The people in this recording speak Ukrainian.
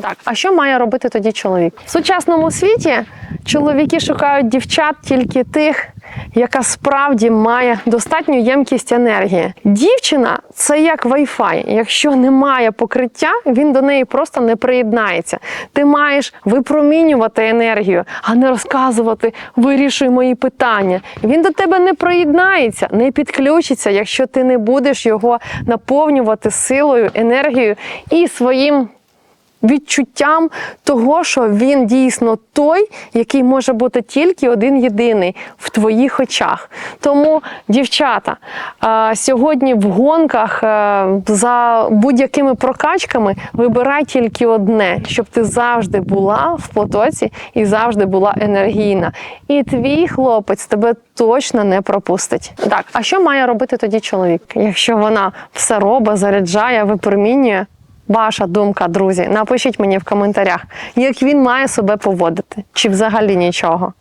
Так, а що має робити тоді чоловік? В сучасному світі чоловіки шукають дівчат тільки тих, яка справді має достатню ємкість енергії. Дівчина це як Wi-Fi. Якщо немає покриття, він до неї просто не приєднається. Ти маєш випромінювати енергію, а не розказувати вирішуй мої питання. Він до тебе не приєднається, не підключиться, якщо ти не будеш його наповнювати силою, енергією і своїм відчуттям того, що він дійсно той, який може бути тільки один єдиний в твоїх очах. Тому, дівчата, сьогодні в гонках е, за будь-якими прокачками вибирай тільки одне, щоб ти завжди була в потоці і завжди була енергійна. І твій хлопець тебе точно не пропустить. Так, а що має робити тоді чоловік, якщо вона все робить, заряджає, випромінює? Ваша думка, друзі, напишіть мені в коментарях, як він має себе поводити, чи взагалі нічого.